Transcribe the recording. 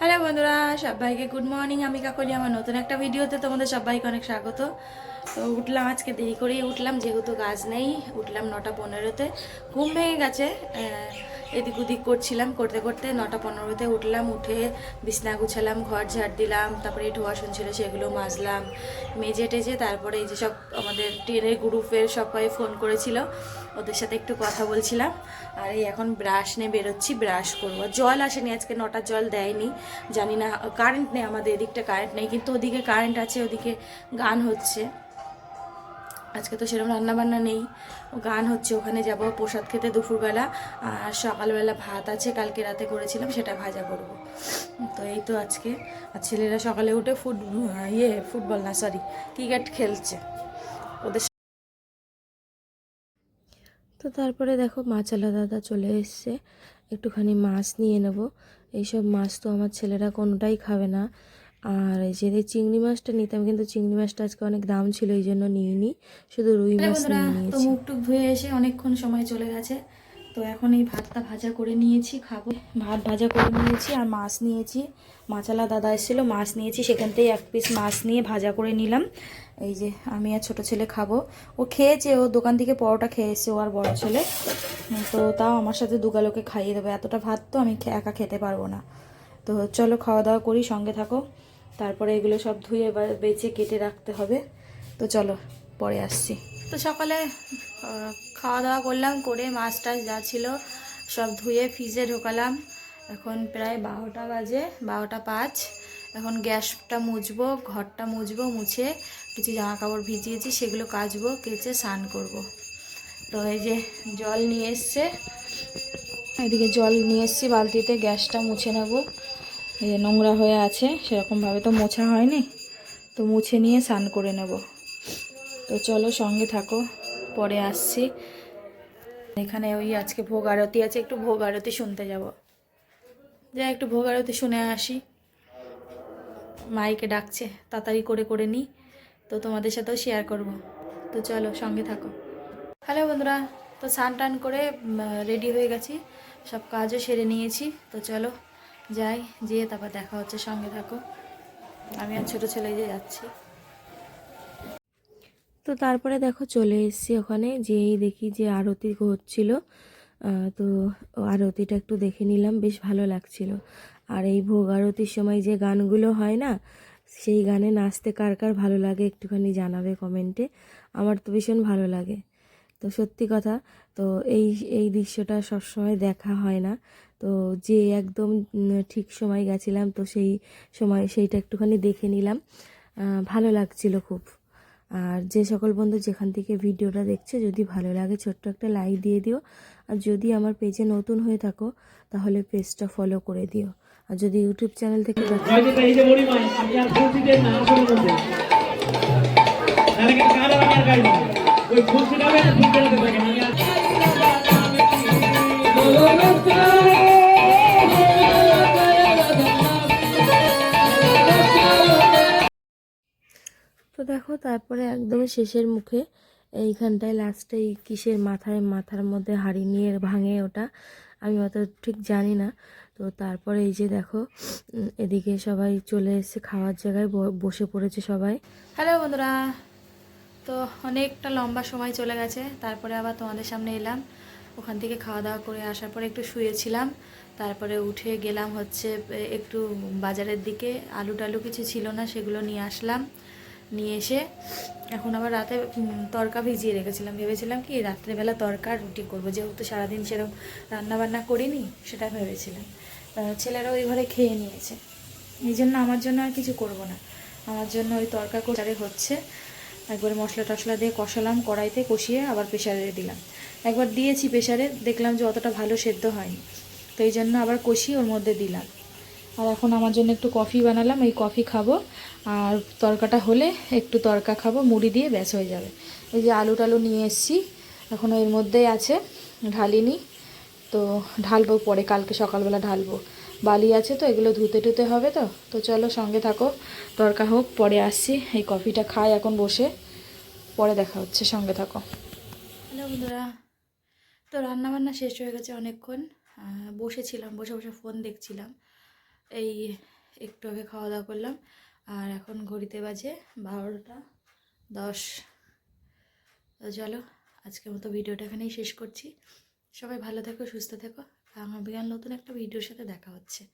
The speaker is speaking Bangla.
হ্যালো বন্ধুরা, সবাইকে গুড মর্নিং আমি কাকলি, আমার নতুন একটা ভিডিওতে তোমাদের সবাইকে অনেক স্বাগত। তো উঠলাম, আজকে দেরি করেই উঠলাম, যেহেতু কাজ নেই, উঠলাম নটা পনেরোতে। ঘুম ভেঙে গেছে এদিক ওদিক করছিলাম, করতে করতে নটা পনেরোতে উঠলাম, উঠে বিছনা গুছালাম, ঘর ঝাড় দিলাম, তারপরে একটু বাসন ছিল, সেগুলো মাজলাম, মেজে টেজে তারপরে এই যে সব আমাদের ট্রেনের গ্রুপের সবাই ফোন করেছিল। ওদের সাথে একটু কথা বলছিলাম। আর এই এখন ব্রাশ নিয়ে বেরোচ্ছি ব্রাশ করব। জল আসেনি, আজকে নটার জল দেয়নি। জানি না কারেন্ট নেই আমাদের, এদিকটা কারেন্ট নেই। কিন্তু ওদিকে কারেন্ট আছে, ওদিকে গান হচ্ছে। আজকে তো সেরকম রান্নাবান্না নেই, গান হচ্ছে। ওখানে যাব প্রসাদ খেতে দুপুরবেলা। আর সকালবেলা ভাত আছে, কালকে রাতে করেছিলাম, সেটা ভাজা করব। তো এই তো আজকে। আর ছেলেরা সকালে উঠে ফুট ইয়ে ফুটবল না সরি ক্রিকেট খেলছে। ওদের তো তারপরে দেখো মাছালা দাদা চলে এসছে। একটুখানি মাছ নিয়ে নেব। এইসব মাছ তো আমার ছেলেরা কোনোটাই খাবে না। আর এই যে চিংড়ি মাছটা নিতাম কিন্তু চিংড়ি মাছটা আজকে অনেক দাম ছিল এই জন্য নিইনি। শুধু রুই মাছ নিয়ে তো নিয়েছি। মুখ টুক ধুয়ে এসে অনেকক্ষণ সময় চলে গেছে। তো এখন এই ভাতটা ভাজা করে নিয়েছি, খাব। ভাত ভাজা করে নিয়েছি আর মাছ নিয়েছি। মাছালা দাদা এসেছিল, মাছ নিয়েছি। সেখান থেকে এক পিস মাছ নিয়ে ভাজা করে নিলাম। এই যে আমি আর ছোট ছেলে খাব। ও খেয়েছে, ও দোকান থেকে পরোটা খেয়ে এসছে, ও আর বড় ছেলে। তো তাও আমার সাথে দুগালোকে খাইয়ে দেবে। এতটা ভাত তো আমি একা খেতে পারব না। তো চলো খাওয়া দাওয়া করি, সঙ্গে থাকো। তারপরে এগুলো সব ধুয়ে বা বেছে কেটে রাখতে হবে। তো চলো, পরে আসছি। তো সকালে খাওয়া দাওয়া করলাম, করে মাছ টাছ যা ছিল সব ধুয়ে ফ্রিজে ঢোকালাম। এখন প্রায় বারোটা বাজে, বারোটা পাঁচ। এখন গ্যাসটা মুছবো, ঘরটা মুছবো, মুছে কিছু জামা কাপড় ভিজিয়েছি, সেগুলো কাচবো, কেচে স্নান করব। তো এই যে জল নিয়ে এসছে। এদিকে জল নিয়ে এসছি, বালতিতে গ্যাসটা মুছে নেব। এই যে নোংরা হয়ে আছে, সেরকমভাবে তো মোছা হয়নি। তো মুছে নিয়ে স্নান করে নেব। তো চলো সঙ্গে থাকো। পরে আসছি। এখানে ওই আজকে ভোগ আরতি আছে, একটু ভোগ আরতি শুনতে যাব। যা একটু ভোগ আরতি শুনে আসি। মাইকে ডাকছে, তাড়াতাড়ি করে করে নিই তো তোমাদের সাথেও শেয়ার করব। তো চলো, সঙ্গে থাকো। হ্যালো বন্ধুরা, তো স্নান টান করে রেডি হয়ে গেছি। সব কাজও সেরে নিয়েছি। তো চলো, যাই, যেয়ে তারপর দেখা হচ্ছে, সঙ্গে থাকো। আমি আর ছোটো ছেলে যে যাচ্ছি। তো তারপরে দেখো চলে এসেছি ওখানে যেই দেখি যে আরতি হচ্ছিল। তো আরতিটা একটু দেখে নিলাম, বেশ ভালো লাগছিল। আর এই ভোগ আরতির সময় যে গানগুলো হয় না, সেই গানে নাচতে কার কার ভালো লাগে একটুখানি জানাবে কমেন্টে। আমার তো ভীষণ ভালো লাগে। তো সত্যি কথা, তো এই এই দৃশ্যটা সবসময় দেখা হয় না। তো যে একদম ঠিক সময় গেছিলাম, তো সেই সময় সেইটা একটুখানি দেখে নিলাম। ভালো লাগছিল খুব। আর যে সকল বন্ধু যেখান থেকে ভিডিওটা দেখছে যদি ভালো লাগে ছোট্ট একটা লাইক দিয়ে দিও। আর যদি আমার পেজে নতুন হয়ে থাকো তাহলে পেজটা ফলো করে দিও। আর যদি ইউটিউব চ্যানেল থেকে দেখো দেখো, তারপরে একদম শেষের মুখে এইখানটায় লাস্টে এই কিসের মাথায়, মাথার মধ্যে হাড়ি নিয়ে ভাঙে ওটা, আমি অত ঠিক জানি না। তো তারপরে এই যে দেখো এদিকে সবাই চলে এসেছে খাওয়ার জায়গায় বসে পড়েছে সবাই। হ্যালো বন্ধুরা, তো অনেকটা লম্বা সময় চলে গেছে, তারপরে আবার তোমাদের সামনে এলাম। ওখান থেকে খাওয়া দাওয়া করে আসার পরে একটু শুয়েছিলাম, তারপরে উঠে গেলাম হচ্ছে একটু বাজারের দিকে, আলু টালু কিছু ছিল না, সেগুলো নিয়ে আসলাম। নিয়ে এসে এখন আবার রাতে তরকা ভিজিয়ে রেখেছিলাম। ভেবেছিলাম কি রাত্রেবেলা তরকা রুটি করব। যেহেতু সারাদিন সেরকম রান্নাবান্না করিনি সেটা ভেবেছিলাম। আহ, ছেলেরা ওই ঘরে খেয়ে নিয়েছে। এই জন্য আমার জন্য আর কিছু করব না। আমার জন্য ওই তরকা কোচারে হচ্ছে। একবার মশলা টশলা দিয়ে কষালাম কড়াইতে কষিয়ে আবার প্রেশারে দিলাম। একবার দিয়েছি প্রেশারে দেখলাম যে অতটা ভালো সেদ্ধ হয়নি। তো এই জন্য আবার কষিয়ে ওর মধ্যে দিলাম। আর এখন আমার জন্য একটু কফি বানালাম, এই কফি খাব। আর তরকাটা হলে একটু তরকা খাব, মুড়ি দিয়ে ব্যাস হয়ে যাবে। এই যে আলু টালু নিয়ে এসেছি এখনও এর মধ্যেই আছে, ঢালিনি। তো ঢালবো, পরে কালকে সকালবেলা ঢালবো। বালি আছে তো, এগুলো ধুতে টুতে হবে তো। তো চলো সঙ্গে থাকো দরকার হোক, পরে আসছি, এই কফিটা খাই এখন বসে। পরে দেখা হচ্ছে, সঙ্গে থাকো। হ্যালো বন্ধুরা, তো রান্নাবান্না শেষ হয়ে গেছে অনেকক্ষণ। বসেছিলাম, বসে বসে ফোন দেখছিলাম। এই একটু আগে খাওয়া দাওয়া করলাম। আর এখন ঘড়িতে বাজে বারোটা দশ। চলো, আজকের মতো ভিডিওটা এখানেই শেষ করছি। সবাই ভালো থেকো, সুস্থ থেকো। আমার বিকাল নতুন একটা ভিডিওর সাথে দেখা হচ্ছে।